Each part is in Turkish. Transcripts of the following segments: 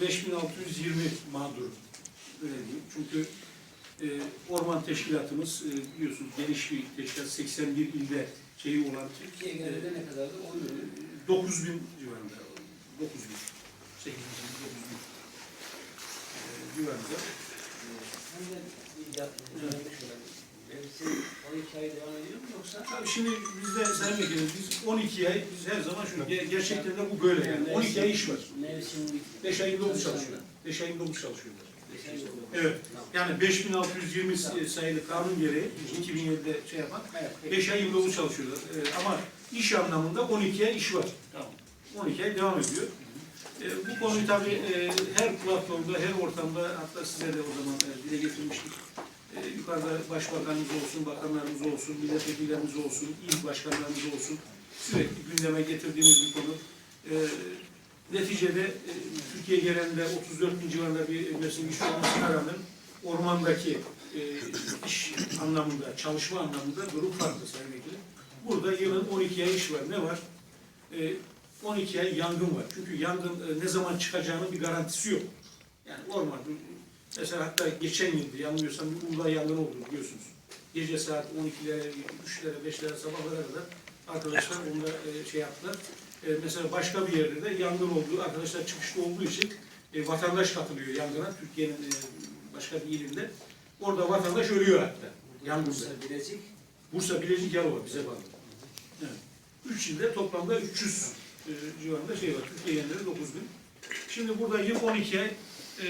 5620 mağdur öyle diyeyim. Çünkü e, orman teşkilatımız e, biliyorsunuz geniş bir teşkilat 81 ilde şeyi olan Türkiye genelinde ne kadardı? 10 milyon. 9000 civarında. 9000. 8000, 9000 e, civarında. Yapmış olan mevsim 12 ay devam ediyor mu yoksa? Tabii şimdi bizde Sayın Vekilim biz 12 ay biz her zaman şunu ge- gerçekten de bu böyle yani 12 ay iş var. Mevsim 5 ay 29 çalışıyor. 5 ay 29 çalışıyorlar. Evet. Yani 5620 sayılı kanun gereği 2007'de şey yapan Evet, peki. 5 ay 29 çalışıyorlar. Ee, ama iş anlamında 12 ay iş var. Tamam. 12 ay devam ediyor. Ee, bu konuyu tabii e, her platformda, her ortamda hatta size de o zaman e, dile getirmiştik. E, yukarıda başbakanımız olsun, bakanlarımız olsun, milletvekillerimiz olsun, il başkanlarımız olsun sürekli gündeme getirdiğimiz bir konu. E, neticede e, Türkiye genelinde 34 bin civarında bir mevsim iş olmasına rağmen ormandaki e, iş anlamında, çalışma anlamında durum farklı Sayın. Burada yılın 12 ay iş var. Ne var? E, 12 ay yangın var. Çünkü yangın e, ne zaman çıkacağının bir garantisi yok. Yani orman, mesela hatta geçen yıldı yanılmıyorsam bir Uludağ yangını oldu biliyorsunuz. Gece saat 12'lere, 3'lere, 5'lere sabahlara kadar arkadaşlar onda e, şey yaptılar. E, mesela başka bir yerde de yangın oldu. Arkadaşlar çıkışta olduğu için e, vatandaş katılıyor yangına. Türkiye'nin e, başka bir ilinde. Orada vatandaş ölüyor hatta. Yangında. Bursa, Bilecik, Bursa, Bilecik, Yalova bize bağlı. Evet. Üç ilde toplamda 300 e, civarında şey var. Türkiye genelinde 9 bin. Şimdi burada yıl 12 ay e,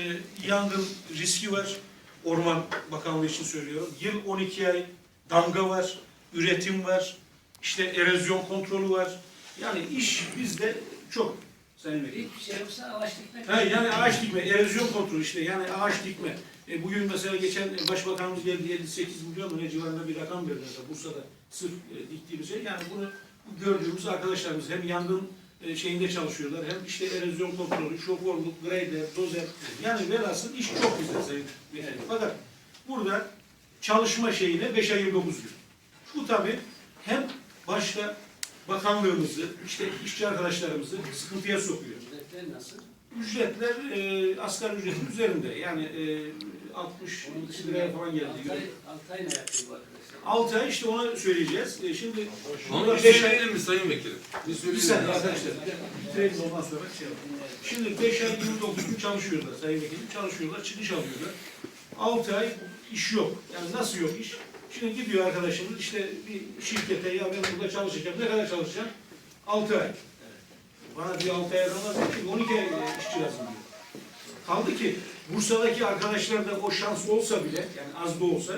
yangın riski var. Orman Bakanlığı için söylüyorum. Yıl 12 ay damga var, üretim var, işte erozyon kontrolü var. Yani iş bizde çok. Sayın Vekilim. hiçbir şey yoksa ağaç dikmek. Ha, yani ağaç dikme, erozyon kontrolü işte yani ağaç dikme. E, bugün mesela geçen başbakanımız geldi 58 milyon mu ne civarında bir rakam verdi Bursa'da sırf e, diktiğimiz şey. Yani bunu gördüğümüz arkadaşlarımız hem yangın e, şeyinde çalışıyorlar hem işte erozyon kontrolü, şoförlük, grader, dozer. Yani velhasıl iş çok güzel sayın vekilim. Fakat burada çalışma şeyine 5 ay 29 gün. Bu tabii hem başta bakanlığımızı, işte işçi arkadaşlarımızı sıkıntıya sokuyor. Ücretler nasıl? Ücretler e, asgari ücretin üzerinde. Yani e, 60 Onun dışında liraya falan geldi. 6 ay, 6 ay ne yapıyor bu arkadaşlar? 6 ay işte ona söyleyeceğiz. E, şimdi Onu burada bir 5 ay... söyleyelim mi Sayın Vekilim? Bir Bir söyleyelim. saniye arkadaşlar. Bitirelim ondan sonra şey yapalım. Şimdi 5 ay 29 gün çalışıyorlar Sayın Vekilim. Çalışıyorlar, çıkış alıyorlar. 6 ay iş yok. Yani nasıl yok iş? Şimdi gidiyor arkadaşımız işte bir şirkete ya ben burada çalışacağım. Ne kadar çalışacağım? 6 ay. Bana diyor 6 ay ki 12 ay işçi lazım diyor. Kaldı ki Bursa'daki arkadaşlar da o şans olsa bile yani az da olsa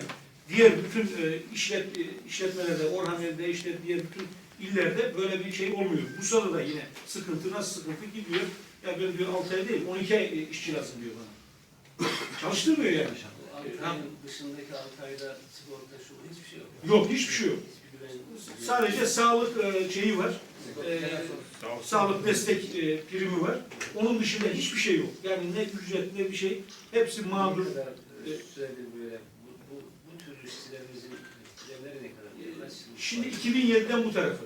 diğer bütün e, işlet, e, işletmelerde, Orhaneli'de işte diğer bütün illerde böyle bir şey olmuyor. Bursa'da da yine sıkıntı nasıl sıkıntı gidiyor. Ya ben diyor 6 ay değil 12 ay e, işçi lazım diyor bana. Çalıştırmıyor yani. Bu 6 ayın dışındaki 6 ayda sigorta şu hiçbir şey yok. Yok hiçbir şey yok. Sadece sağlık e, şeyi var. e, sağlık destek e, primi var. Onun dışında hiçbir şey yok. Yani ne ücret ne bir şey. Hepsi mağdur. Kadar e, süredir böyle bu, bu, bu tür işçilerimizin ücretleri ne kadar? Nasıl? Şimdi 2007'den bu tarafa.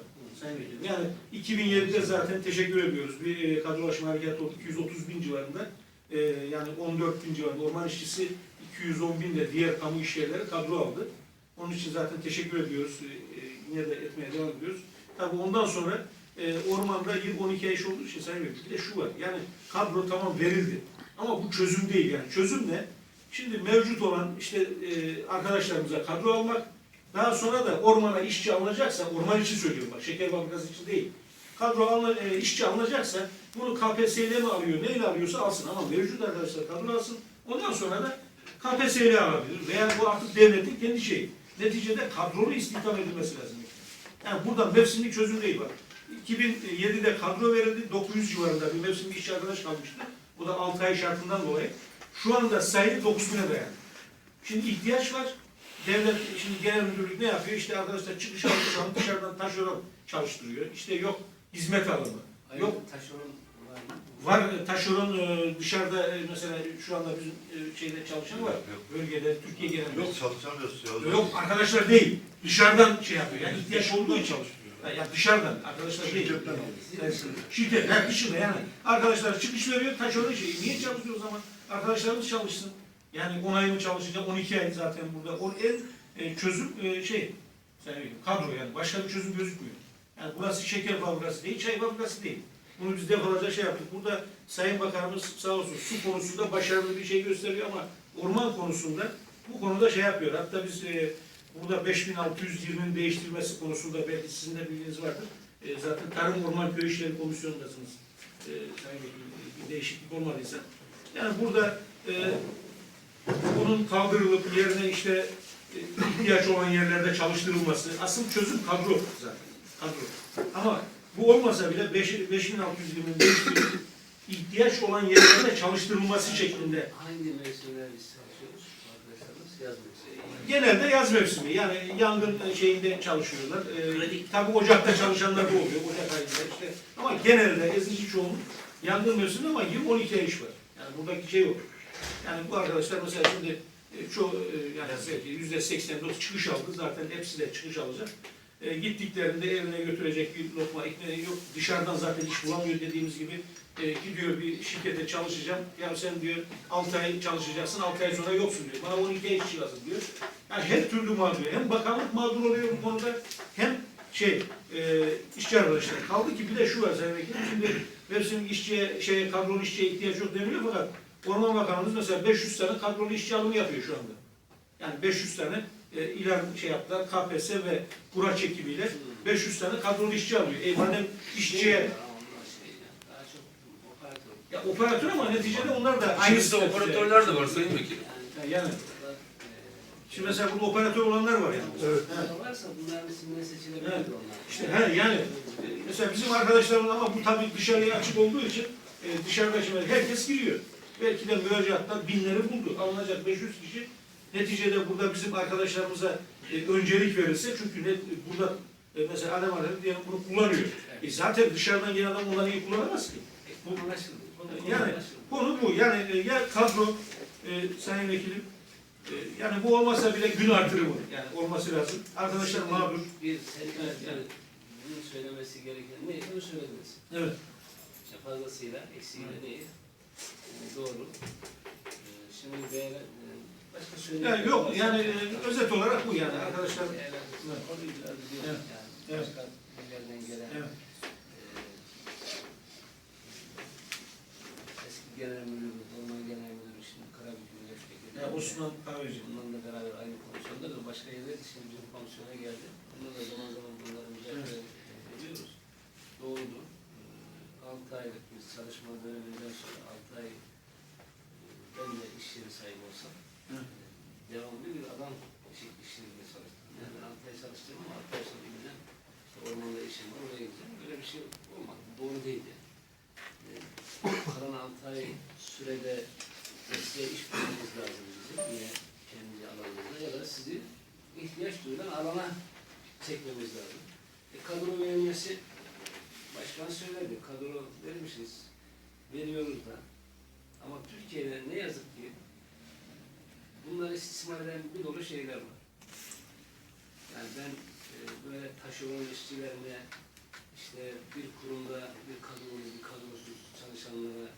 Yani 2007'de zaten teşekkür ediyoruz. Bir e, kadrolaşma harekatı oldu 230 bin civarında. E, yani 14 bin civarında. Orman işçisi 210 bin de diğer kamu iş yerleri kadro aldı. Onun için zaten teşekkür ediyoruz. E, e, yine de etmeye devam ediyoruz. Tabii ondan sonra e, ormanda yıl 12 ay iş olduğu için Sayın Vekilim. Bir de şu var. Yani kadro tamam verildi. Ama bu çözüm değil yani. Çözüm ne? Şimdi mevcut olan işte e, arkadaşlarımıza kadro almak, daha sonra da ormana işçi alınacaksa, orman için söylüyorum bak, şeker fabrikası için değil. Kadro alın, e, işçi alınacaksa bunu KPSS ile mi alıyor, neyle alıyorsa alsın ama mevcut arkadaşlar kadro alsın. Ondan sonra da KPSS ile alabilir veya bu artık devletin kendi şeyi. Neticede kadrolu istihdam edilmesi lazım. Yani buradan mevsimlik çözüm değil bak. 2007'de kadro verildi, 900 civarında bir mevsimlik işçi arkadaş kalmıştı. Bu da 6 ay şartından dolayı. Şu anda sayı 9000'e dayandı. Şimdi ihtiyaç var. Devlet, şimdi genel müdürlük ne yapıyor? İşte arkadaşlar çıkış aldığı dışarıdan taşeron çalıştırıyor. İşte yok hizmet alımı. Ayrıca Yok taşeron var var e, taşeron e, dışarıda e, mesela şu anda bizim şeyde çalışan var. Bölgede, Türkiye genelinde. Yok çalışamıyoruz ya. Yok arkadaşlar değil. Dışarıdan şey yapıyor. Yani ihtiyaç olduğu için çalıştırıyor. Ya dışarıdan arkadaşlar değil. Şirketten alıyor. Evet, Şirket, ha, dışında yani. Arkadaşlar çıkış veriyor, taşeron şeyi. Niye çalışıyor o zaman? Arkadaşlarımız çalışsın. Yani 10 ay mı çalışacak, 12 ay zaten burada. O en e, çözüm e, şey, yani kadro yani. Başka bir çözüm gözükmüyor. Yani burası şeker fabrikası değil, çay fabrikası değil. Bunu biz defalarca şey yaptık. Burada Sayın Bakanımız sağ olsun su konusunda başarılı bir şey gösteriyor ama orman konusunda bu konuda şey yapıyor. Hatta biz e, burada 5620'nin değiştirilmesi konusunda belki sizin de bilginiz vardır. E, zaten Tarım Orman Köy İşleri Komisyonu'ndasınız. E, Sayın e, bir değişiklik olmadıysa. Yani burada e, bunun kaldırılıp yerine işte e, ihtiyaç olan yerlerde çalıştırılması. Asıl çözüm kadro zaten. Kadro. Ama bu olmasa bile 5 5620'nin değiştirilip ihtiyaç olan yerlerde çalıştırılması şeklinde Hangi mevsimler mevsimi. Genelde yaz mevsimi yani yangın şeyinde çalışıyorlar. Ee, tabii Ocak'ta çalışanlar da oluyor. Ocak ayında işte. Ama genelde ezici çoğunluk yangın mevsimi ama 20-12 ay iş var. Yani buradaki şey yok. Yani bu arkadaşlar mesela şimdi e, çoğu e, yani yüzde 89 çıkış aldı. Zaten hepsi de çıkış alacak. E, gittiklerinde evine götürecek bir lokma ekmeği yok. Dışarıdan zaten iş bulamıyor dediğimiz gibi e, gidiyor bir şirkete çalışacağım. Ya sen diyor 6 ay çalışacaksın, 6 ay sonra yoksun diyor. Bana 12 ay işçi lazım diyor. Yani her türlü mağdur. Hem bakanlık mağdur oluyor bu konuda hem şey e, işçi arkadaşlar. Kaldı ki bir de şu var Sayın Vekilim. Şimdi mevsim işçiye, şey, kadrolu işçiye ihtiyaç yok deniliyor fakat Orman Bakanımız mesela 500 tane kadrolu işçi alımı yapıyor şu anda. Yani 500 tane e, ilan şey yaptılar. KPS ve kura çekimiyle 500 tane kadrolu işçi alıyor. E madem işçiye Ya, onlar şey ya, operatör. ama neticede onlar da aynı Aynısı statüde. operatörler de var Sayın Vekilim. Yani, Yani şimdi mesela burada operatör olanlar var yani. Evet. e, varsa bunların isimleri seçilebilir Evet. onlar. İşte he, yani e, mesela bizim arkadaşlarımız ama bu tabii dışarıya açık olduğu için e, dışarıda şimdi herkes giriyor. Belki de müracaatlar binleri buldu. Alınacak 500 kişi. Neticede burada bizim arkadaşlarımıza e, öncelik verirse çünkü net, burada e, mesela Adem Arif diyelim bunu kullanıyor. E, zaten dışarıdan gelen adam onları iyi kullanamaz ki. Bu Yani. Konu bu. Yani e, ya kadro e, Sayın Vekilim e, yani bu olmasa bile gün artırımı yani olması lazım. Arkadaşlar mağdur. Bir senin evet, bunun söylemesi gereken ne? Bunu söylediniz. Evet. İşte fazlasıyla, eksiğiyle değil. Doğru. Ee, şimdi değer, başka söyleyecek Yani yok yani e, özet olarak bu yani arkadaşlar. Evet. Konuyu biraz biliyorum Evet. yani. Evet. Başka yerden gelen Evet. e, eski genel müdür, orman genel müdürü şimdi Karabük milletvekili. Ya Osman Kahveci. Bunlarla beraber aynı komisyonda da başka yerler şimdi bizim komisyona geldi. Bunlar da zaman zaman bunları müzakere ediyoruz. Doğrudur. 6 aylık bir çalışma döneminden sonra 6 ay e, ben de iş yeri sahibi olsam Hı. e, devamlı bir adam iş, iş yerinde çalıştım. Yani ben 6 ay çalıştım ama 6 ay sonra yine işte ormanda işim var oraya gideceğim. Böyle bir şey olmadı. Doğru değil yani. E, kalan 6 ay sürede size iş bulmamız lazım bizim. Yine kendi alanımızda ya da sizi ihtiyaç duyulan alana çekmemiz lazım. E, kadro verilmesi başkan söyledi. Kadro vermişiz. Veriyoruz da. Ama Türkiye'de ne yazık ki bunları istismar eden bir dolu şeyler var. Yani ben e, böyle taşeron işçilerine işte bir kurumda bir kadrolu bir kadrosuz çalışanlara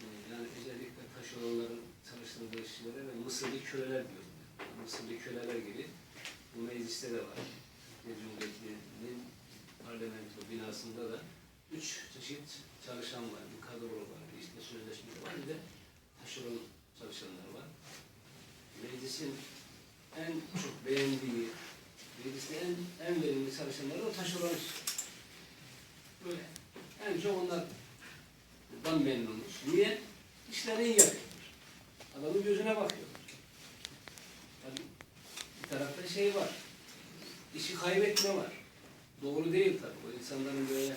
e, yani özellikle taşeronların çalıştırdığı işçilere ve Mısırlı köleler diyorum. Yani Mısırlı köleler gibi bu mecliste de var. Türkiye Cumhuriyeti'nin parlamento binasında da üç çeşit çalışan var. Bir kadro var, bir işte sözleşmeli var, bir de taşeron çalışanlar var. Meclisin en çok beğendiği, mecliste en, en verimli çalışanlar da o taşeron. Böyle. En çok onlardan memnunuz. Niye? İşlerini iyi yapıyorlar. Adamın gözüne bakıyor. Yani bir tarafta şey var. İşi kaybetme var. Doğru değil tabii. O insanların böyle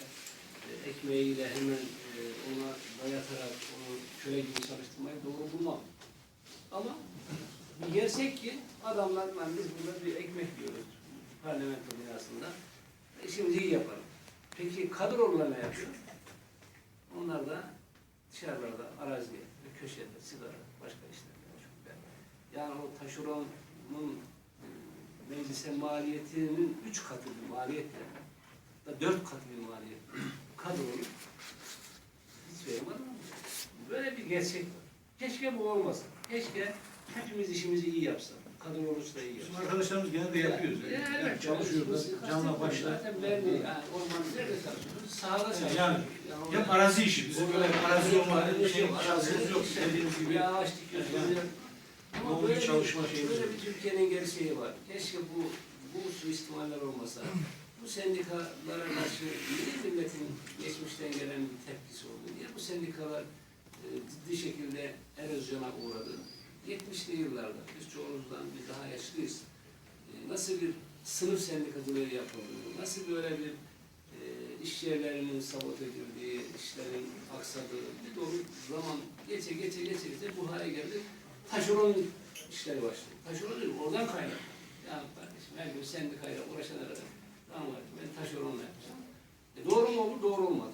e, ekmeğiyle hemen e, ona dayatarak onu köle gibi çalıştırmayı doğru bulmam. Ama bir gerçek ki adamlar lan biz burada bir ekmek yiyoruz parlamento binasında. İşimizi iyi yapalım. Peki kadrolar ne yapıyor? Onlar da dışarılarda, arazide, köşede, sigara, başka işlerle meşgul. Yani o taşeronun e, meclise maliyetinin üç katı bir maliyetle dört kat bir maliyet. Kadrolu alamıyor. Böyle bir gerçek var. Keşke bu olmasa. Keşke hepimiz işimizi iyi yapsak. Kadrolumuz da iyi yapsak. Bizim arkadaşlarımız genelde yapıyoruz. Yani, Ya, yani evet, çalışıyorlar, çalışıyoruz. canla başla. Zaten belli. Yani ormanın nerede çalışıyoruz? Sahada çalışıyoruz. Yani hep arazi işi. Bizim böyle arazi olmadan bir şey şansımız yok. Dediğimiz gibi. Bir ağaç dikiyoruz. Yani Ama yoğun bir böyle çalışma Böyle yok. bir Türkiye'nin gerçeği var. Keşke bu bu suistimaller olmasa. Bu sendikalara karşı niye milletin geçmişten gelen bir tepkisi oldu? Niye bu sendikalar e, ciddi şekilde erozyona uğradı? 70'li yıllarda biz çoğumuzdan bir daha yaşlıyız. E, nasıl bir sınıf sendikacılığı yapıldığı, nasıl böyle bir e, iş yerlerinin sabote edildiği, işlerin aksadığı bir dolu zaman geçe geçe geçe geçe bu hale geldi. Taşeron işleri başladı. Taşeron değil, oradan kaynak. Ya kardeşim her gün sendikayla uğraşan arada. Tamam abi, ben taşeronla yapacağım. E doğru mu oldu, doğru olmadı.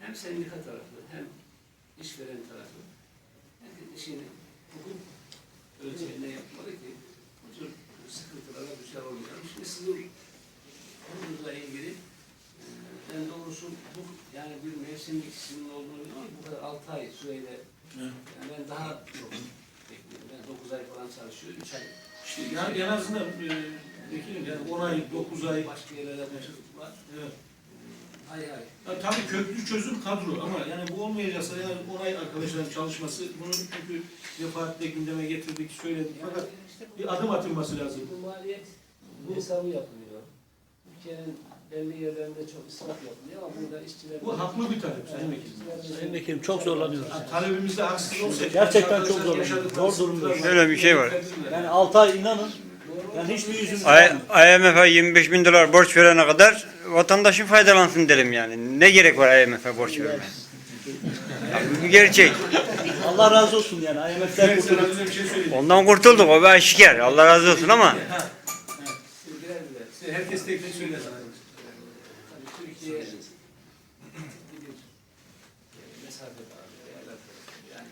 Hem sendika tarafı, hem işveren tarafı herkes işini hukuk ölçeğinde yapmalı ki bu tür sıkıntılara düşer olmayalım. Şimdi sizin konunuzla ilgili e, ben doğrusu bu yani bir mevsimlik sizin olduğunu biliyorum bu kadar 6 ay süreyle yani ben daha çok bekliyorum. Ben 9 ay falan çalışıyor, 3 ay İşte yani en azından e, vekilim yani 10 ay, 9 ay. başka yerlerde var. Evet. Hay hay. Ya, tabii köklü çözüm kadro ama yani bu olmayacaksa yani 10 ay arkadaşların çalışması bunu çünkü defaatle gündeme getirdik, söyledik fakat işte bir adım atılması lazım. Bu maliyet bu hesabı yapılıyor. Ülkenin belli yerlerinde çok israf yapılıyor ama burada işçiler... Bu haklı bir talep Sayın Vekilim. Sayın Vekilim, çok zorlanıyoruz. Yani talebimizde haksız olsaydı... Gerçekten çok zorlanıyoruz. Zor durumdayız. Şöyle bir şey var. Yani 6 ay inanın ben hiçbir yüzümüz I- IMF'e 25 bin dolar borç verene kadar vatandaşın faydalansın derim yani. Ne gerek var IMF'e borç vermeye? Bu gerçek. Allah razı olsun yani IMF'den kurtulduk. şey. Ondan kurtulduk o bir aşikar. Allah razı olsun ama. Herkes tek tek söyler sana. Tabii Türkiye ciddi bir e, mesafe var. değerler tarafı. Yani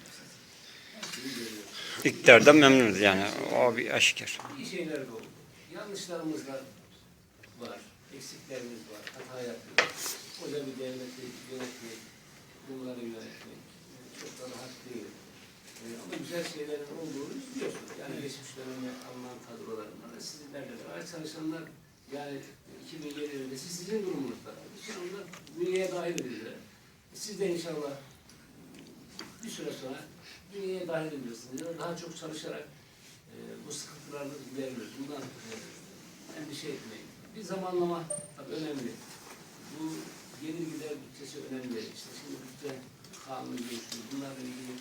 her şeyi görüyoruz. İktidardan memnunuz yani. O bir aşikar. İyi şeyler de oldu. Yanlışlarımız da var. Eksiklerimiz var. Hata yapıyoruz. Koca bir devleti yönetmek, bunları yönetmek çok da rahat değil. E, Ama güzel şeylerin olduğunu biliyorsunuz. Yani geçmiş dönemde alınan kadrolarında da sizlerle beraber çalışanlar yani 2007 öncesi sizin durumunuzda. Şu anda bünyeye dahil edildiler. Siz de inşallah bir süre sonra bünyeye dahil edilirsiniz. Ya da Daha çok çalışarak e, bu sıkıntılarla gideririz. Bundan e, endişe etmeyin. Bir zamanlama tabii önemli. Bu gelir gider bütçesi önemli. İşte şimdi bütçe kanunu görüşürüz. Bunlarla ilgili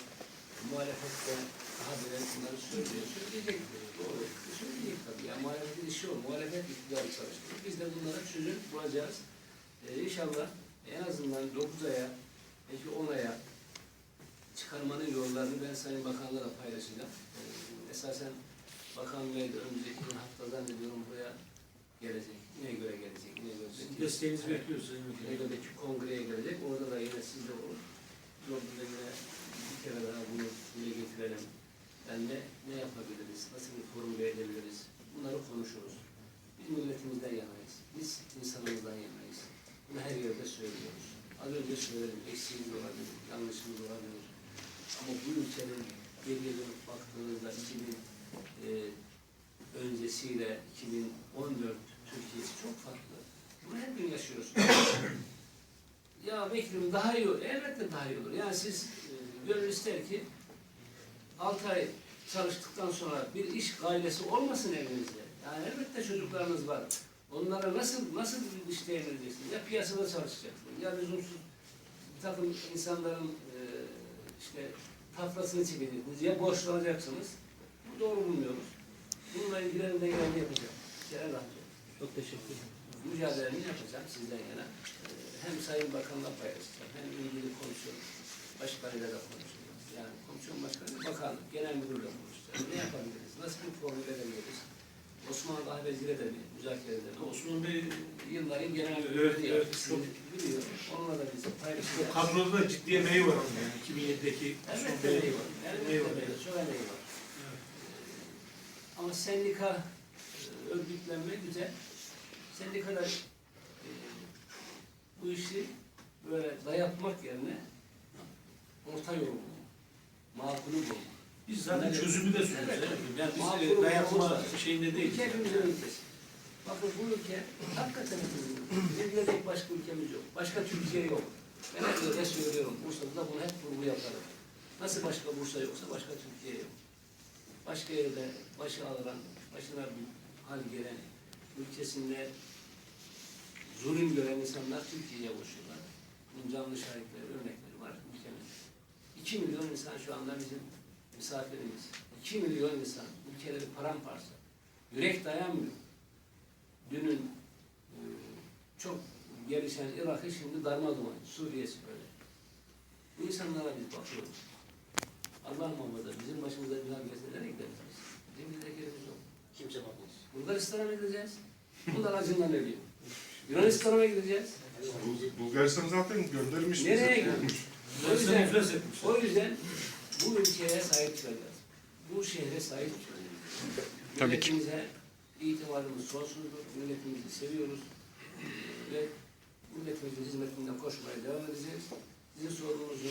muhalefet de daha böyle bunları söylüyor. Söyleyecek. Doğru. Söyleyecek tabii. Yani muhalefetin işi o. Muhalefet iktidarı çalıştırır. Biz de bunlara çözüm bulacağız. E, inşallah en azından 9 aya, belki 10 aya çıkarmanın yollarını ben Sayın Bakan'la da paylaşacağım. Ee, esasen Bakan Bey de önümüzdeki hafta zannediyorum buraya gelecek. Neye göre gelecek, neye göre gelecek. Desteğinizi bekliyoruz Sayın Vekilim. Eylül'deki kongreye gelecek. Orada da yine sizde olur. Yolda yine bir kere daha bunu dile getirelim. Yani ne, ne yapabiliriz, nasıl bir formüle edebiliriz? Bunları konuşuruz. Biz milletimizden yanayız. Biz insanımızdan yanayız. Bunu her yerde söylüyoruz. Az önce söyledim, eksiğimiz olabilir, yanlışımız olabilir. Ama bu ülkenin geriye dönüp baktığınızda 2000 e, öncesiyle 2014 Türkiye'si çok farklı. Bunu her gün yaşıyoruz. ya vekilim daha iyi olur. Elbette daha iyi olur. Yani siz e, gönül ister ki 6 ay çalıştıktan sonra bir iş gailesi olmasın evinizde. Yani elbette çocuklarınız var. Onlara nasıl nasıl bir iş temin edeceksiniz? Ya piyasada çalışacaksınız, ya lüzumsuz bir takım insanların e, işte tafrasını çekeceksiniz, ya borçlanacaksınız. Bu doğru bulmuyoruz. Bununla ilgili elimden geleni yapacağım. Kerem Rahmi. Çok teşekkür ederim. Mücadelemi yapacağım sizden yana. Ee, Hem Sayın Bakan'la paylaşacağım, hem ilgili komisyon başkanıyla da konuşacağız. Yani komisyon başkanı, bakan, genel müdürle konuşacağız. Ne yapabiliriz? Nasıl bir formüle edebiliriz? Osman Kahveci'yle de bir müzakere edelim. Osman Bey Yılların genel Evet, müdürü evet, yaptı. çok- biliyor. Onunla da biz paylaşacağız. kadroda da ciddi emeği var onun yani 2007'deki Osman Bey. emeği var. Emeği var. Var. Çok emeği var. Evet. Ama sendika e, örgütlenme güzel. Sendikada e, bu işi böyle dayatmak yerine orta yolu makulü bulmak. Biz zaten çözümü de söylüyoruz. Evet. Yani biz dayatma şeyinde değil. Ülke ülkesi. Bakın bu ülke hakikaten. Bir diyecek başka ülkemiz yok. Başka Türkiye yok. Ben hep öyle söylüyorum. Bursa'da da bunu hep vurgu yaparım. Nasıl başka Bursa yoksa başka Türkiye yok. Başka yerde başı ağıran, başına bir hal gelen, ülkesinde zulüm gören insanlar Türkiye'ye koşuyorlar. Bunun canlı şahitleri, örnekleri var ülkemizde. 2 milyon insan şu anda bizim misafirimiz. 2 milyon insan ülkeleri paramparça. Yürek dayanmıyor. Dünün e, çok gelişen Irak'ı şimdi darmadağın, Suriye'si böyle. Bu insanlara biz bakıyoruz. Allah muhafaza bizim başımıza bir hal gelse nereye gideriz biz? Bizim gidecek yerimiz yok. Kimse bakmaz. Bulgaristan'a mı gideceğiz? Bunlar acından ölüyor. Yunanistan'a mı gideceğiz? Bul- Bulgaristan zaten göndermiş. Nereye gidiyor? O yüzden, o yüzden bu ülkeye sahip çıkacağız. Bu şehre sahip çıkacağız. Tabii ki. Milletimize itibarımız sonsuzdur. Milletimizi seviyoruz. Ve milletimizin hizmetinden koşmaya devam edeceğiz. Sizin sorununuzu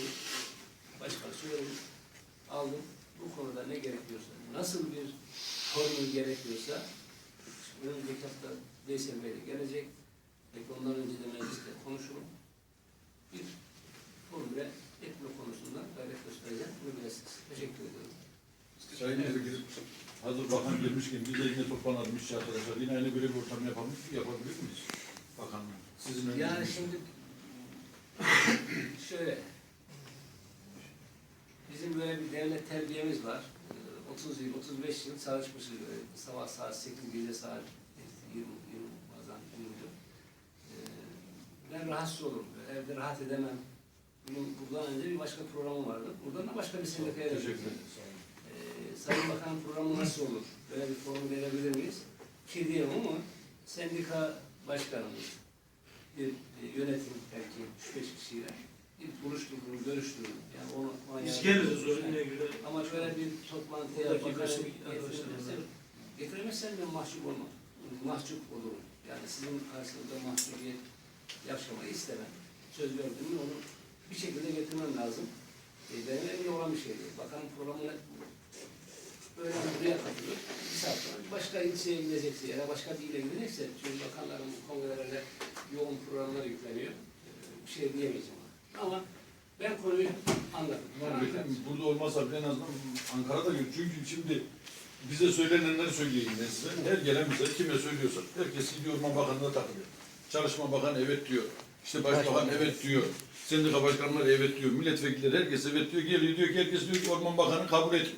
başka söyledim. Aldım. Bu konuda ne gerekiyorsa, nasıl bir formül gerekiyorsa önümüzdeki hafta Veysel Bey de gelecek. Belki ondan önce de mecliste konuşurum. Bir formüle etme konusunda gayret göstereceğim. Bunu bilesiniz. Teşekkür ediyorum. Sayın Vekilim, hazır bakan gelmişken biz de yine toplanalım işçi arkadaşlar. Yine aynı böyle bir ortam yapalım, yapabilir miyiz? Bakanla. Sizin Yani öneriniz. şimdi şöyle bizim böyle bir devlet terbiyemiz var. Ee, 30 yıl, 35 yıl çalışmışız böyle. Sabah saat 8, gece saat 20, 20 bazen 20 yıl. Ee, Ben rahatsız olurum. Evde rahat edemem. Bugün buradan önce bir başka programım vardı. Buradan da başka bir sendikaya Teşekkür ederim. Ee, Sayın Bakan programı nasıl olur? Böyle bir formu verebilir miyiz? Ki diyemem ama sendika başkanımız, bir yönetim belki 3-5 kişiyle bir buluşturun, görüşturun. Yani onu, ona Biz geliriz önüne göre. Ama şöyle bir toplantıya arkadaşlar. getiremezsem ben mahcup olmam. Mahcup olurum. Yani sizin karşınızda mahcubiyet yaşamayı istemem. Söz verdim mi onu bir şekilde getirmem lazım. E, benim elimde olan bir şey değil. Bakan programını böyle buraya katılıyor. Bir saat sonra başka ilçeye gidecekse ya da başka bir ile gidecekse çünkü bakanların bu kongrelerle yoğun programlar yükleniyor. E, bir şey diyemeyeceğim. Ama ben konuyu anladım. Vekilim, burada olmazsa en azından Ankara'da gör. Çünkü şimdi bize söylenenleri söyleyeyim ben size. Her gelen bize kime söylüyorsa herkes gidiyor Orman Bakanı'na takılıyor. Çalışma Bakanı evet diyor. İşte Başbakan evet diyor. Sendika başkanları evet diyor. Milletvekilleri herkes evet diyor. Geliyor diyor ki herkes diyor ki Orman Bakanı kabul etmiyor.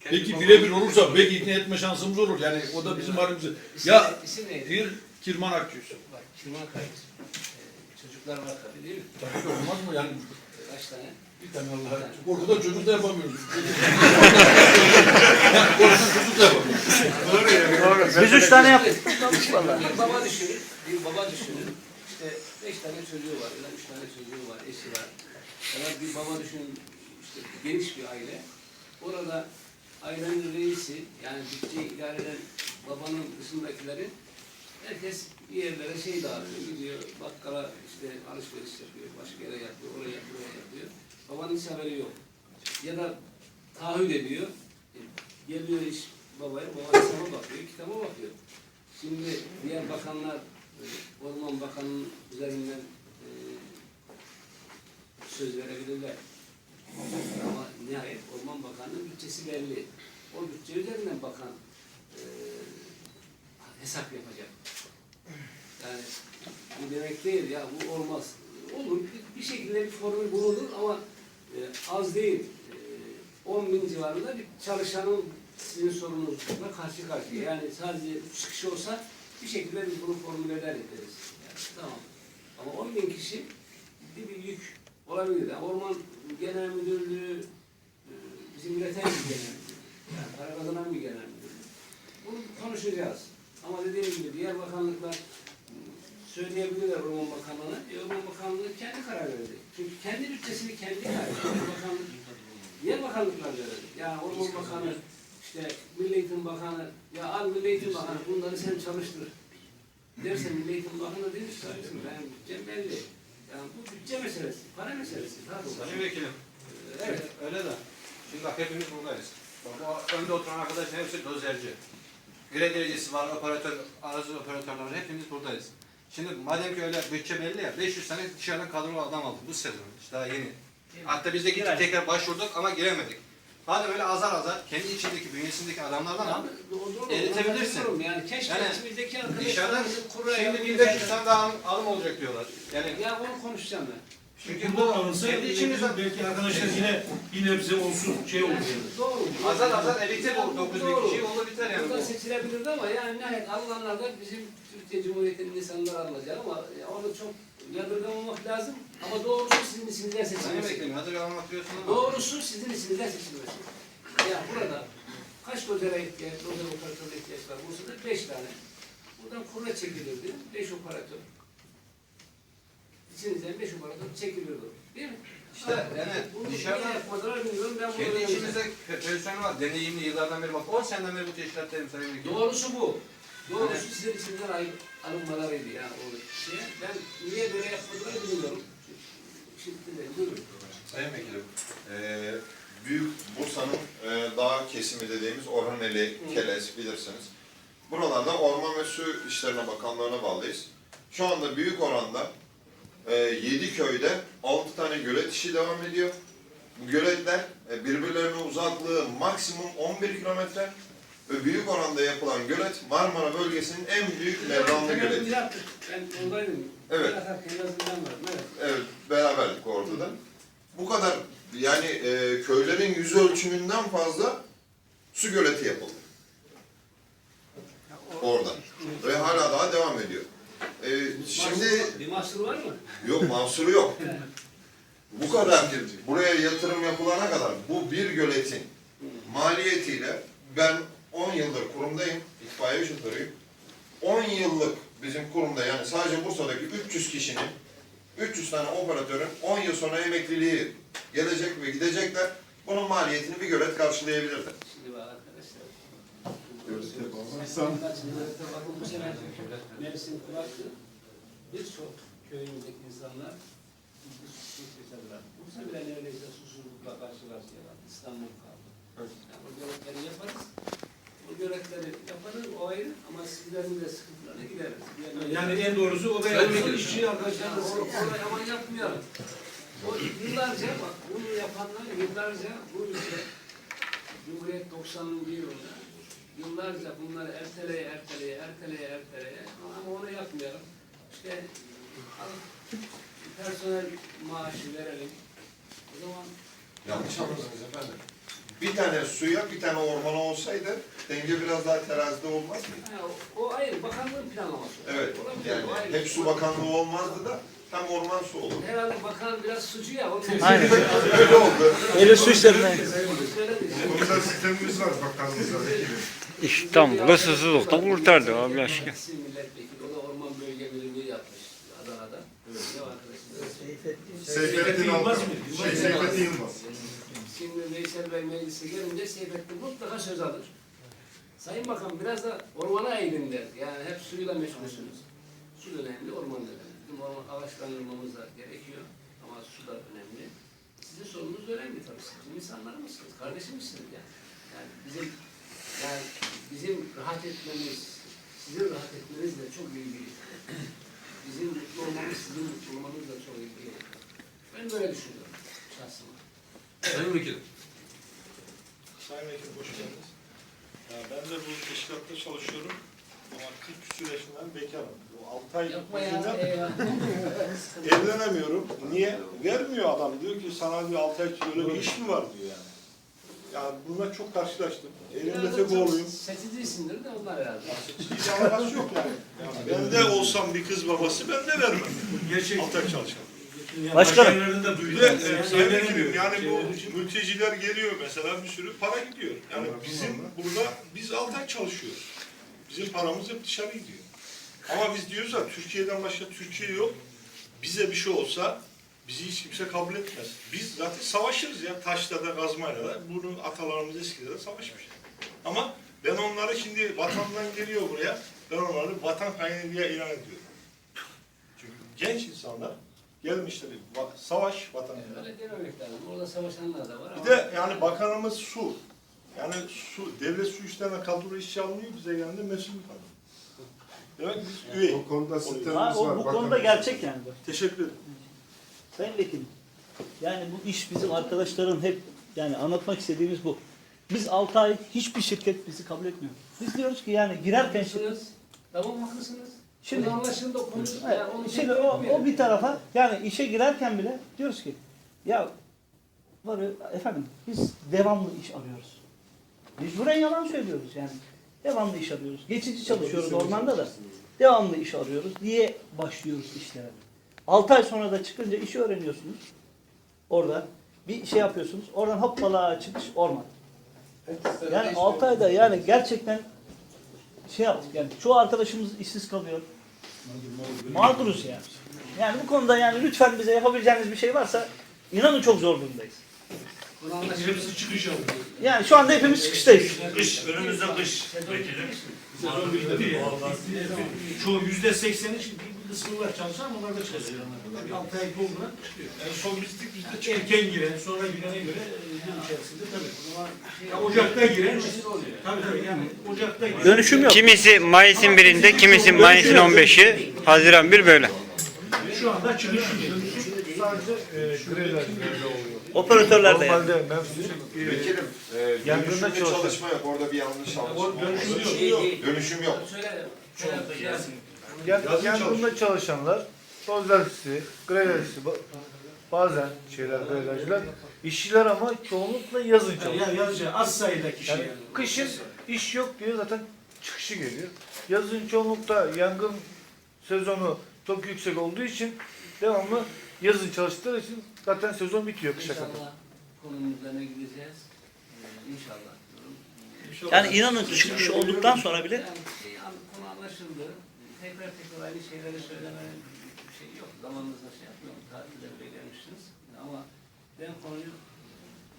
Peki birebir olursa belki ikna etme şansımız olur. Yani o da bizim halimizde. Ya isim neydi? bir Kirman Akgüz. Bak Kirman Kayıt. Ee, çocuklar var tabii değil mi? Tabii olmaz mı yani? Kaç tane? Bir tane Allah. Korkudan çocuk da yapamıyoruz. Korkudan çocuk da yapamıyoruz. Biz üç tane yaptık. Bir baba düşünün, bir baba düşünün. İşte beş tane çocuğu var ya üç tane çocuğu var, eşi var. Ya bir baba düşünün, işte geniş bir aile. Orada ailenin reisi, yani bütçeyi idare eden babanın dışındakileri herkes bir yerlere şey dağıtıyor, gidiyor bakkala işte alışveriş yapıyor, başka yere yapıyor, oraya yapıyor, oraya yapıyor. Babanın hiç haberi yok. Ya da taahhüt ediyor, e, geliyor iş babaya, baba hesaba bakıyor, kitaba bakıyor. Şimdi diğer bakanlar, Orman Bakanı'nın üzerinden e, söz verebilirler. Ama nihayet Orman Bakanı'nın bütçesi belli. O bütçe üzerinden bakan e, hesap yapacak. Yani bu demek değil ya bu olmaz. Olur bir, bir şekilde bir formül bulunur ama e, az değil. E, 10 bin civarında bir çalışanın sizin sorunuzla karşı karşıya. Yani sadece üç kişi olsa bir şekilde biz bunu formüle eder ederiz. Yani, tamam. Ama 10 bin kişi ciddi bir yük olabilir. Yani Orman Genel Müdürlüğü e, bizim üreten bir genel müdürlüğü. Yani para kazanan bir genel müdürlüğü. Bunu konuşacağız. Ama dediğim gibi diğer bakanlıklar e, söyleyebilirler Orman Bakanlığı'na. E, Orman Bakanlığı kendi karar verecek. Çünkü kendi bütçesini kendi karar verecek. Bakanlık, diğer bakanlıklar verecek. Yani Orman Bakanı, işte Milli Eğitim Bakanı, ya al Milli Eğitim Bakanı bunları sen çalıştır. Derse Milli Eğitim Bakanı demiş kardeşim ben bütçem belli. Yani bu bütçe meselesi, para meselesi. Tabii. Sayın Vekilim, Evet. öyle de. Şimdi bak hepimiz buradayız. Bak o önde oturan arkadaş hepsi dozerci. Grederecisi var, operatör, aracı operatörler var, hepimiz buradayız. Şimdi madem ki öyle bütçe belli ya, 500 tane dışarıdan kadrolu adam aldık bu sezon, işte daha yeni. Hatta biz de gittik tekrar başvurduk ama giremedik. Madem öyle azar azar, kendi içindeki, bünyesindeki adamlardan al. Eritebilirsin. Yani keşke Yani içimizdeki arkadaşlarımızın kuraya şimdi 1500 tane daha alım, olacak diyorlar. Yani Ya onu konuşacağım ben. çünkü bu alınsa kendi içimizden belki arkadaşlar yine bir nebze olsun şey olur yani. Doğru. azar azar elite bu 9 bin Doğru. kişi olur biter yani. Buradan bu. seçilebilirdi ama yani nihayet alınanlar da bizim Türkiye Cumhuriyeti'nin insanları alınacak ama onu çok yadırgamamak lazım. Ama doğrusu sizin içinizden seçilmesi. Diyorsun ama. Doğrusu sizin içinizden seçilmesi. Ya burada kaç dozere ihtiyaç, dozer operatörüne ihtiyaç var? Bursa'da beş tane. Buradan kura çekilirdi. Beş operatör. İçinizden beş operatör çekilirdi. Değil mi? İşte yani Bunu dışarıdan niye yapmadılar bilmiyorum. Ben bunu kendi içimizde personel var. Deneyimli yıllardan beri bak 10 seneden beri bu teşkilattayım Sayın. Doğrusu bu. Doğrusu sizin içinden ayıp alınmalarıydı yani o şeye. Ben niye böyle yapmadılar bilmiyorum. Şimdi de buyurun. Sayın Vekilim, eee Büyük Bursa'nın eee dağ kesimi dediğimiz Orhaneli, Keles bilirsiniz. Buralarda Orman ve Su İşlerine Bakanlığı'na bağlıyız. Şu anda büyük oranda eee 7 köyde 6 tane gölet işi devam ediyor. Bu göletler e, birbirlerine uzaklığı maksimum 11 kilometre ve büyük oranda yapılan gölet Marmara bölgesinin en büyük Mevlanlı Temel göleti. Ben oradaydım. Evet. Evet. Evet, orada da. Bu kadar yani e, köylerin yüz ölçümünden fazla su göleti yapıldı. Orada. Ve hala daha devam ediyor. E, şimdi Bir mahsur var mı? yok mahsuru yok. Bu kadar buraya yatırım yapılana kadar bu bir göletin maliyetiyle ben 10 yıldır kurumdayım, itfaiye şoförüyüm. 10 yıllık bizim kurumda yani sadece Bursa'daki 300 kişinin 300 tane operatörün 10 yıl sonra emekliliği gelecek ve gidecekler. Bunun maliyetini bir gölet karşılayabilirdi. Şimdi bak arkadaşlar. bu sene mevsim kuraktı. Birçok köyümüzdeki insanlar yaşadılar. Bursa bile neredeyse susuzlukla karşı karşıya. İstanbul kaldı. Yani o göletleri yaparız. O göletleri yaparız o ayrı ama sizlerin de sıkıntılarına gideriz. Yani en doğrusu o da yapıyor. İşçi arkadaşlar da Yani ama yapmayalım. O yıllarca bak bunu yapanlar yıllarca bu ülke Cumhuriyet 90. yılında yıllarca bunları erteleye erteleye erteleye erteleye ama onu yapmayalım. İşte personel maaşı verelim. O zaman Yanlış anladınız efendim. Bir tane suya bir tane ormana olsaydı denge biraz daha terazide olmaz mı? ha, o, ayrı bakanlığın planlaması. Evet. Olabilir, Yani o ayrı. hep su bakanlığı olmazdı da tam orman su olur. Herhalde bakan biraz sucu ya. Onun Aynen. Öyle oldu. Eli su. Söyledim. Konuda sistemimiz var bakanlığımızda. İstanbul'u susuzluktan kurtardı abi aşkına. Kendisi milletvekili, o da orman bölge müdürlüğü yapmış Adana'da. Ne o arkadaşım? Seyfettin Yılmaz Şey, mı? Seyfettin Yılmaz. Şimdi Veysel Bey meclise gelince Seyfettin mutlaka söz alır. Sayın Bakan biraz da ormana eğilin der. Yani hep suyla meşgulsünüz. Su önemli, orman önemli. Orman ağaçlandırmamız da gerekiyor ama su da önemli. Sizin sorunuz önemli tabii. Siz bizim insanlarımızsınız, kardeşimizsiniz yani. Yani bizim yani bizim rahat etmemiz, sizin rahat etmenizle çok ilgili. Bizim mutlu olmamız, sizin mutlu olmanızla çok ilgili. Ben böyle düşünüyorum şahsıma. Sayın Vekilim. Sayın Vekilim hoş geldiniz. Ya ben de bu teşkilatta çalışıyorum. Ama 40 küsur yaşından bekarım. Bu 6 ay Yapma ya. yüzünden evlenemiyorum. Niye? Vermiyor adam. Diyor ki sana diyor 6 ay böyle bir iş mi var diyor yani. Yani bununla çok karşılaştım. Biraz tek da oğluyum. Seçicisindir de onlar herhalde. Hiç alakası yok yani. yani. Ben de olsam bir kız babası ben de vermem. Gerçek. 6 ay çalışan. Yani Başkanım. başka yerlerden de Bir duydum. de Yani e, Sayın yani Şeyler bu için. mülteciler geliyor mesela bir sürü para gidiyor. Yani bizim burada biz 6 ay çalışıyoruz. Bizim paramız hep dışarı gidiyor. Ama biz diyoruz ya Türkiye'den başka Türkiye yok. Bize bir şey olsa bizi hiç kimse kabul etmez. Biz zaten savaşırız ya taşla da kazmayla da. Bunu atalarımız eskiden de savaşmış. Ama ben onları şimdi vatandan geliyor buraya. ben onları vatan haini diye ilan ediyorum. Çünkü genç insanlar gelmişler, va- savaş vatan haini. Öyle dememek lazım. Orada savaşanlar da var ama Bir de yani bakanımız su. Yani su, devlet su işlerine kadro işçi almıyor, bize geldi mesul kalıyor. Demek biz üye. O konuda sistemimiz Ha, o, var. bu konuda gerçek yani. Teşekkür ederim. Sayın Vekilim, yani bu iş bizim arkadaşların hep yani anlatmak istediğimiz bu. Biz 6 ay hiçbir şirket bizi kabul etmiyor. Biz diyoruz ki yani girerken haklısınız. Tamam haklısınız. Şimdi- anlaşıldı o konu. Evet, Yani onu şimdi o, o bir tarafa yani işe girerken bile diyoruz ki ya var efendim biz devamlı iş arıyoruz. Mecburen yalan söylüyoruz yani. Devamlı iş arıyoruz. Geçici çalışıyoruz ormanda da. Devamlı iş arıyoruz diye başlıyoruz işlere. 6 ay sonra da çıkınca işi öğreniyorsunuz. Orada bir şey yapıyorsunuz. Oradan hoppala çıkış orman. Yani 6 ayda yani gerçekten şey yaptık yani. Çoğu arkadaşımız işsiz kalıyor. Mağduruz yani. Yani bu konuda yani lütfen bize yapabileceğiniz bir şey varsa inanın çok zor durumdayız. Hepsi çıkış aldı. Yani şu anda hepimiz çıkıştayız. Kış, önümüzde kış. Ya. Çoğu yüzde sekseni var çalışan onlar da çalışıyor. Bir altı ay çıkıyor. En son bizdik işte Erken giren, sonra girene göre e, yıl içerisinde tabii. Ya Ocak'ta giren, tabii tabii yani Ocak'ta giren. Dönüşüm yok. Kimisi Mayıs'ın birinde, kimisi Mayıs'ın 15'i, Haziran 1 böyle. Şu anda çıkış Sadece e, greler böyle oluyor. Operatörler de yani. Normalde mevsim Vekilim, e, dönüşümlü çalışan- çalışma yok. Orada bir yanlış anlaşılma dönüşüm yok. Dönüşüm yok. Söyle. Söyle. Yazın. Yan- yangında çalışanlar, dozercisi, grelercisi, ba- bazen şeyler grelerciler, işçiler ama çoğunlukla yazın çalışıyor. Ya yazıcı az sayıda kişi Yani yani. kışın iş yok diye zaten çıkışı geliyor. Yazın çoğunlukta yangın sezonu çok yüksek olduğu için devamlı yazın çalıştıkları için zaten sezon bitiyor kışa kadar. İnşallah konunun üzerine gideceğiz. Ee, İnşallah diyorum. Yani inanın çıkış olduktan sonra bile Yani şey, an- konu anlaşıldı. Tekrar tekrar aynı şeyleri söylemenin bir şey yok. Zamanınızda şey yapmıyorum. Tatilde bile. Ama ben konuyu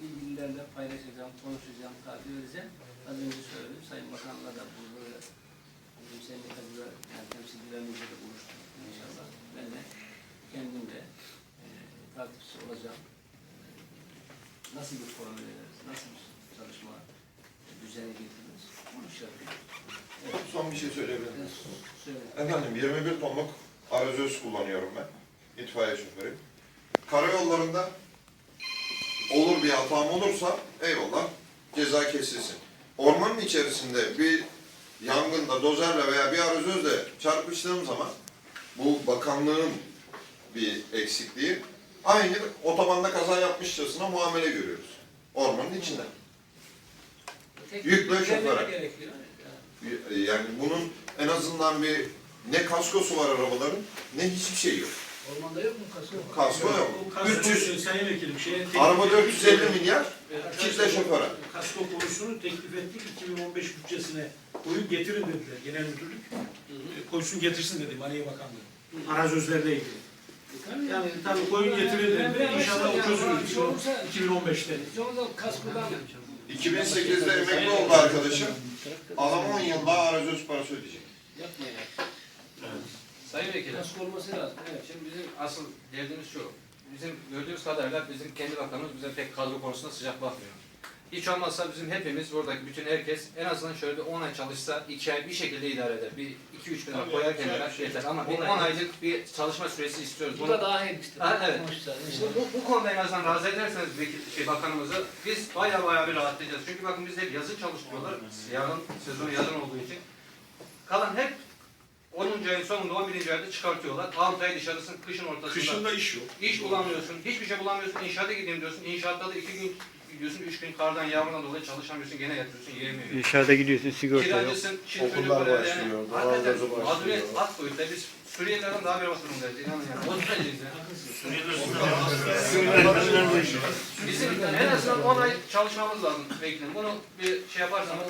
ilgililerle paylaşacağım, konuşacağım, takip edeceğim. Az önce söyledim. Sayın Bakan'la da bu böyle bizim sendikacılar, yani temsilcilerimizle de buluştuk inşallah. Ben de kendim de e, takipçisi olacağım. E, nasıl bir forum veririz, nasıl bir çalışma düzeni getiririz, onu şey. Son bir şey söyleyebilir miyim? Efendim 21 tonluk arazöz kullanıyorum ben. İtfaiye şoförü. Karayollarında olur bir hatam olursa eyvallah ceza kesilsin. Ormanın içerisinde bir yangında dozerle veya bir arazözle çarpıştığım zaman bu bakanlığın bir eksikliği aynı otobanda kaza yapmışçasına muamele görüyoruz. Ormanın içinde. Düzenleme şoföre. Gerekiyor. Yani bunun en azından bir ne kaskosu var arabaların ne hiçbir şey yok. Ormanda yok mu kaso? Kasko yok. Kasko 300 sayın vekilim şeyin Araba 450 milyar, kitle şoföre. Kasko konusunu teklif ettik 2015 bütçesine koyun getirin dediler genel müdürlük. E, Koysun getirsin dedi Maliye Bakanlığı. Arazözlerle ilgili. Yani tabii koyun getirin dediler. İnşallah o çözülür 2015'te. Sonra da kaskodan 2008'de emekli oldu arkadaşım. Adam 10 yıl daha arazöz parası ödeyecek. yapmayın. Sayın Vekilim, Kasko olması lazım. Evet. şimdi bizim asıl derdimiz şu. Bizim gördüğümüz kadarıyla bizim kendi bakanımız bize pek kadro konusunda sıcak bakmıyor. Hiç olmazsa bizim hepimiz buradaki bütün herkes en azından şöyle bir 10 ay çalışsa 2 ay bir şekilde idare eder. Bir 2-3 bin lira koyar kenara şey. yeter ama bir On 10 ay. aylık bir çalışma süresi istiyoruz. Bu Bunu da daha iyi işte. Ha, evet. Konuşacağız. İşte bu, bu konuda en azından razı ederseniz vekil, şey, bakanımızı biz baya baya bir rahatlayacağız. Çünkü bakın biz hep yazın çalıştırıyorlar. Yarın sezon yazın olduğu için. Kalan hep 10. ayın sonunda 11. ayda çıkartıyorlar. 6 ay dışarısın kışın ortasında. kışında iş yok. İş bulamıyorsun. Hiçbir şey bulamıyorsun. İnşaata gideyim diyorsun. İnşaatta da 2 gün gidiyorsun. 3 gün kardan yağmurdan dolayı çalışamıyorsun. Gene yatıyorsun. Yiyemiyorsun. İnşaata gidiyorsun, sigorta yok. Kiracısın, şimdi Okullar başlıyor, yani. doğalgazı Hakikaten başlıyor. mağduriyet at boyutta. Biz Suriyelilerden daha bir durumdayız. İnanın yani. O dereceyiz ya. Bizim en azından 10 ay çalışmamız lazım. Bekleyin. Bunu bir şey yaparsanız.